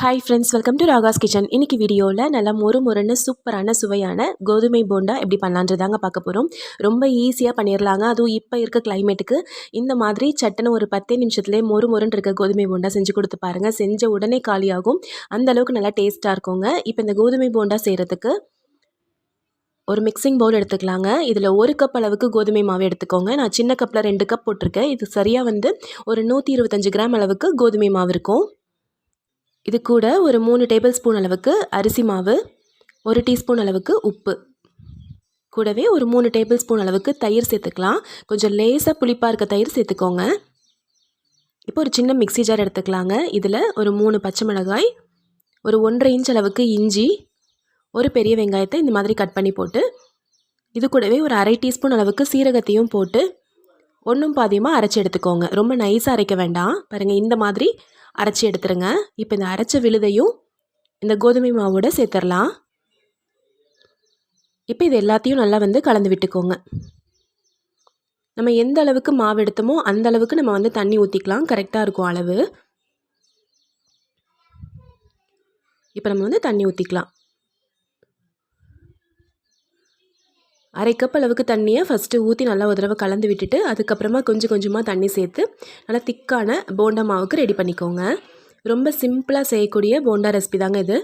Hi friends welcome to Raga's kitchen இன்றைக்கி வீடியோவில் நல்லா மொறு மொறுன்னு சூப்பரான சுவையான கோதுமை போண்டா எப்படி பண்ணலான்றதாங்க பார்க்க போகிறோம் ரொம்ப ஈஸியாக பண்ணிடலாங்க அதுவும் இப்போ இருக்க கிளைமேட்டுக்கு இந்த மாதிரி சட்டுன்னு ஒரு பத்தே நிமிஷத்துலேயே மொறு மொறுன்னு இருக்க கோதுமை போண்டா செஞ்சு கொடுத்து பாருங்கள் செஞ்ச உடனே காலியாகும். அந்தளவுக்கு நல்லா டேஸ்ட்டாக இருக்குங்க. இப்போ இந்த கோதுமை போண்டா செய்கிறதுக்கு ஒரு மிக்சிங் பவுல் எடுத்துக்கலாங்க. இதில் ஒரு கப் அளவுக்கு கோதுமை மாவு எடுத்துக்கோங்க. நான் சின்ன கப்பில் ரெண்டு கப் போட்டிருக்கேன். இது சரியாக வந்து ஒரு நூற்றி இருபத்தஞ்சு கிராம் அளவுக்கு கோதுமை மாவு இருக்கும். இது கூட ஒரு மூணு டேபிள் ஸ்பூன் அளவுக்கு அரிசி மாவு ஒரு டீஸ்பூன் அளவுக்கு உப்பு. கூடவே ஒரு மூணு டேபிள் ஸ்பூன் அளவுக்கு தயிர் சேர்த்துக்கலாம். கொஞ்சம் லேசாக புளிப்பாக இருக்க தயிர் சேர்த்துக்கோங்க. இப்போ ஒரு சின்ன மிக்சி ஜார் எடுத்துக்கலாங்க. இதில் ஒரு மூணு பச்சை மிளகாய் ஒரு ஒன்றரை இன்ச் அளவுக்கு இஞ்சி ஒரு பெரிய வெங்காயத்தை இந்த மாதிரி கட் பண்ணி போட்டு இது கூடவே ஒரு அரை டீஸ்பூன் அளவுக்கு சீரகத்தையும் போட்டு ஒன்றும் பாதியமாக அரைச்சி எடுத்துக்கோங்க. ரொம்ப நைஸாக அரைக்க வேண்டாம். பாருங்கள் இந்த மாதிரி அரைச்சி எடுத்துருங்க. இப்போ இந்த அரைச்ச விழுதையும் இந்த கோதுமை மாவோட சேர்த்துடலாம் இப்போ இது எல்லாத்தையும் நல்லா வந்து கலந்து விட்டுக்கோங்க. நம்ம எந்த அளவுக்கு மாவு எடுத்தோமோ அந்த அளவுக்கு நம்ம வந்து தண்ணி ஊற்றிக்கலாம் கரெக்டாக இருக்கும் அளவு. இப்போ நம்ம வந்து தண்ணி ஊற்றிக்கலாம் அரை கப் அளவுக்கு தண்ணியை ஃபஸ்ட்டு ஊற்றி நல்லா ஒரு தடவை கலந்து விட்டுட்டு அதுக்கப்புறமா கொஞ்சம் கொஞ்சமாக தண்ணி சேர்த்து நல்லா திக்கான போண்டா மாவுக்கு ரெடி பண்ணிக்கோங்க. ரொம்ப சிம்பிளாக செய்யக்கூடிய போண்டா ரெசிபி தாங்க இது.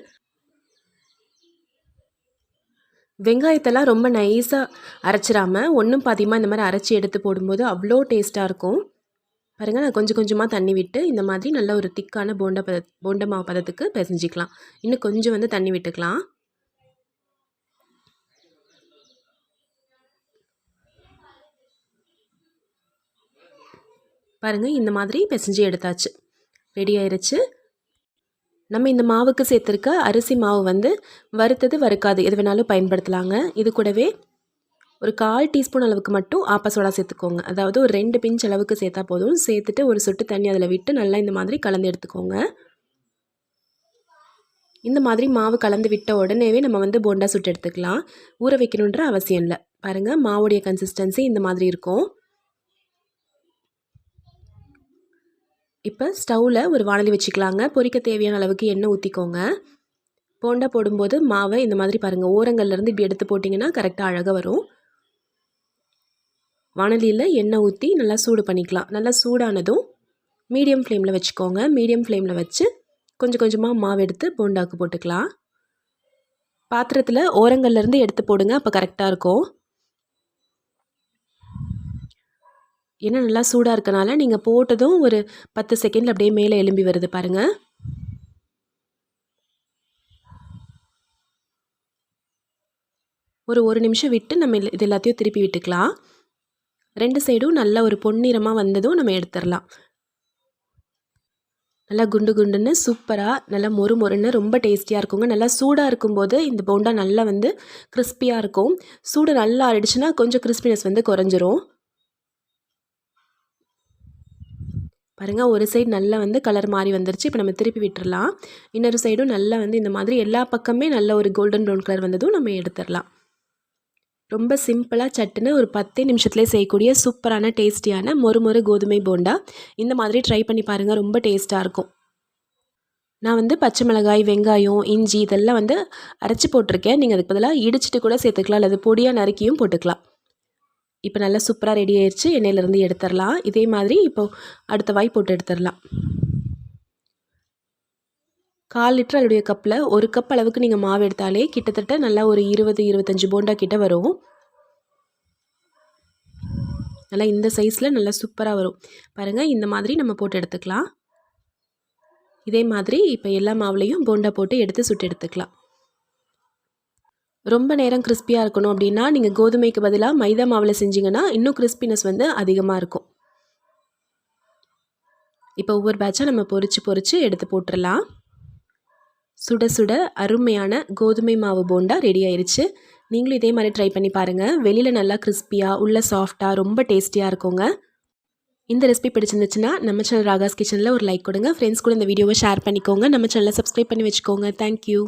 வெங்காயத்தெல்லாம் ரொம்ப நைஸாக அரைச்சிடாமல் ஒன்றும் பாதியமாக இந்த மாதிரி அரைச்சி எடுத்து போடும்போது அவ்வளோ டேஸ்ட்டாக இருக்கும். பாருங்கள் நான் கொஞ்சம் கொஞ்சமாக தண்ணி விட்டு இந்த மாதிரி நல்ல ஒரு திக்கான போண்டா பத போண்டா மாவு பதத்துக்கு பிசைஞ்சிக்கலாம். இன்னும் கொஞ்சம் வந்து தண்ணி விட்டுக்கலாம். பாருங்கள் இந்த மாதிரி பிசைஞ்சு எடுத்தாச்சு. ரெடி ஆயிடுச்சு நம்ம இந்த மாவுக்கு சேர்த்துருக்க அரிசி மாவு வந்து வறுத்தது வறுக்காது. எது வேணாலும் பயன்படுத்தலாங்க. இது கூடவே ஒரு கால் டீஸ்பூன் அளவுக்கு மட்டும் ஆப்ப சோடா சேர்த்துக்கோங்க. அதாவது ஒரு ரெண்டு பிஞ்ச் அளவுக்கு சேர்த்தா போதும். சேர்த்துட்டு ஒரு சொட்டு தண்ணி அதில் விட்டு நல்லா இந்த மாதிரி கலந்து எடுத்துக்கோங்க. இந்த மாதிரி மாவு கலந்து விட்ட உடனேவே நம்ம வந்து போண்டா சுட்டு எடுத்துக்கலாம். ஊற வைக்கணுன்ற அவசியம் இல்லை. பாருங்கள் மாவுடைய கன்சிஸ்டன்சி இந்த மாதிரி இருக்கும். இப்போ ஸ்டவ்வில் ஒரு வானலி வச்சுக்கலாங்க. பொரிக்க தேவையான அளவுக்கு எண்ணெய் ஊற்றிக்கோங்க போண்டா போடும்போது மாவை இந்த மாதிரி பாருங்கள் ஓரங்கள்லேருந்து இப்படி எடுத்து போட்டிங்கன்னா கரெக்டாக அழகாக வரும். வானலியில் எண்ணெய் ஊற்றி நல்லா சூடு பண்ணிக்கலாம். நல்லா சூடானதும் மீடியம் ஃப்ளேமில் வச்சுக்கோங்க. மீடியம் ஃப்ளேமில் வச்சு கொஞ்சம் கொஞ்சமாக மாவு எடுத்து போண்டாவுக்கு போட்டுக்கலாம். பாத்திரத்தில் ஓரங்கள்லேருந்து எடுத்து போடுங்க. அப்போ கரெக்டாக இருக்கும். ஏன்னா நல்லா சூடாக இருக்கனால நீங்கள் போட்டதும் ஒரு பத்து செகண்டில் அப்படியே மேலே எலும்பி வருது பாருங்கள் ஒரு ஒரு நிமிஷம் விட்டு நம்ம இது எல்லாத்தையும் திருப்பி விட்டுக்கலாம். ரெண்டு சைடும் நல்ல ஒரு பொன்னிறமாக வந்ததும் நம்ம எடுத்துடலாம். நல்லா குண்டு குண்டுன்னு சூப்பராக நல்லா மொறு மொறுன்னு ரொம்ப டேஸ்டியாக இருக்குங்க. நல்லா சூடாக இருக்கும்போது இந்த போண்டா நல்லா வந்து கிறிஸ்பியாக இருக்கும். சூடு நல்லா ஆயிடுச்சுன்னா கொஞ்சம் கிறிஸ்பினஸ் வந்து குறைஞ்சிரும். பாருங்கள் ஒரு சைடு நல்லா வந்து கலர் மாறி வந்துருச்சு. இப்போ நம்ம திருப்பி விட்டுறலாம். இன்னொரு சைடும் நல்லா வந்து இந்த மாதிரி எல்லா பக்கமே நல்ல ஒரு கோல்டன் ப்ரௌன் கலர் வந்ததும் நம்ம எடுத்துடலாம் ரொம்ப சிம்பிளாக சட்டுன்னு ஒரு பத்தே நிமிஷத்துலேயே செய்யக்கூடிய சூப்பரான டேஸ்டியான மொறு மொறு கோதுமை போண்டா. இந்த மாதிரி ட்ரை பண்ணி பாருங்கள் ரொம்ப டேஸ்ட்டாக இருக்கும். நான் வந்து பச்சை மிளகாய் வெங்காயம் இஞ்சி இதெல்லாம் வந்து அரைச்சி போட்டிருக்கேன். நீங்கள் அதுக்கு பதிலாக இடிச்சிட்டு கூட சேர்த்துக்கலாம். அல்லது பொடியாக நறுக்கியும் போட்டுக்கலாம். இப்போ நல்லா சூப்பராக ரெடி ஆயிடுச்சு எண்ணெயிலேருந்து எடுத்துடலாம். இதே மாதிரி இப்போது அடுத்த வாய் போட்டு எடுத்துடலாம். கால் லிட்டர் அதோடைய கப்பில் ஒரு கப் அளவுக்கு நீங்கள் மாவு எடுத்தாலே கிட்டத்தட்ட நல்லா ஒரு இருபது இருபத்தஞ்சி போண்டா கிட்ட வரும். நல்லா இந்த சைஸில் நல்லா சூப்பராக வரும். பாருங்கள் இந்த மாதிரி நம்ம போட்டு எடுத்துக்கலாம். இதே மாதிரி இப்போ எல்லா மாவுலேயும் போண்டா போட்டு எடுத்து சுட்டு எடுத்துக்கலாம். ரொம்ப நேரம் கிறிஸ்பியாக இருக்கணும் அப்படின்னா நீங்கள் கோதுமைக்கு பதிலாக மைதா மாவில் செஞ்சிங்கன்னா இன்னும் கிறிஸ்பினஸ் வந்து அதிகமாக இருக்கும். இப்போ ஒவ்வொரு பேட்சாக நம்ம பொறிச்சு பொறிச்சு எடுத்து போட்டுடலாம் சுட சுட அருமையான கோதுமை மாவு போண்டா ரெடி ஆயிடுச்சு நீங்களும் இதே மாதிரி ட்ரை பண்ணி பாருங்கள் வெளியில் நல்லா கிறிஸ்பியாக உள்ள சாஃப்டாக ரொம்ப டேஸ்டியாக இருக்குங்க. இந்த ரெசிபி பிடிச்சிருந்துச்சுன்னா நம்ம சேனல் ராகாஸ் கிச்சனில் ஒரு லைக் கொடுங்க. ஃப்ரெண்ட்ஸ் கூட இந்த வீடியோவை ஷேர் பண்ணிக்கோங்க. நம்ம சேனலை சப்ஸ்கிரைப் பண்ணி வச்சுக்கோங்க. தேங்க்யூ